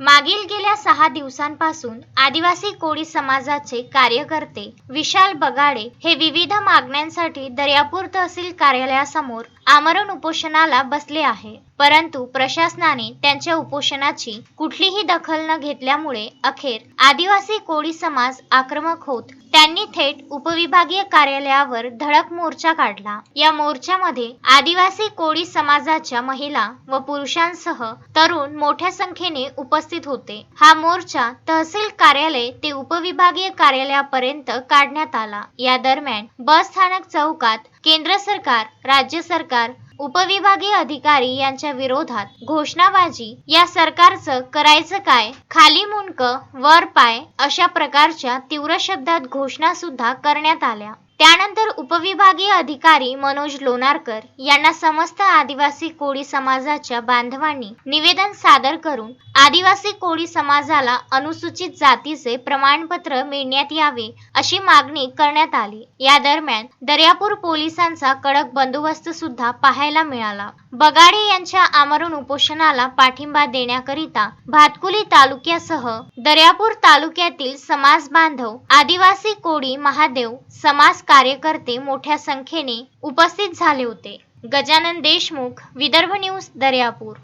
मागील गेल्या सहा दिवसांपासून आदिवासी कोळी समाजाचे कार्यकर्ते विशाल बगाडे हे विविध मागण्यांसाठी दर्यापूर तहसील कार्यालयासमोर आमरण उपोषणाला बसले आहे. परंतु प्रशासनाने त्यांच्या उपोषणाची कुठलीही दखल न घेतल्यामुळे अखेर आदिवासी कोळी समाज आक्रमक होत त्यांनी थेट उपविभागीय कार्यालयावर धडक मोर्चा काढला. या मोर्चामध्ये आदिवासी कोळी समाजाच्या महिला व पुरुषांसह तरुण मोठ्या संख्येने उपस्थित होते. हा मोर्चा तहसील कार्यालय ते उपविभागीय कार्यालयापर्यंत काढण्यात आला. या दरम्यान बस स्थानक चौकात केंद्र सरकार राज्य सरकार उपविभागीय अधिकारी यांच्या विरोधात घोषणाबाजी या सरकारचं करायचं काय? खाली मुंडक वर पाय अशा प्रकारच्या तीव्र शब्दात घोषणा सुद्धा करण्यात आल्या. त्यानंतर उपविभागीय अधिकारी मनोज लोणारकर यांना समस्त आदिवासी कोळी समाजाच्या बांधवांनी निवेदन सादर करून आदिवासी कोळी समाजाला अनुसूचित जातीचे प्रमाणपत्र मिळण्यात यावे अशी मागणी करण्यात आली. या दरम्यान दर्यापूर पोलिसांचा कडक बंदोबस्त सुद्धा पाहायला मिळाला. बगाडे यांच्या आमरण उपोषणाला पाठिंबा देण्याकरिता भातकुली तालुक्यासह दर्यापूर तालुक्यातील समाज बांधव आदिवासी कोळी महादेव समाज कार्यकर्ते मोठ्या संख्येने उपस्थित झाले होते. गजानन देशमुख विदर्भ न्यूज दर्यापूर.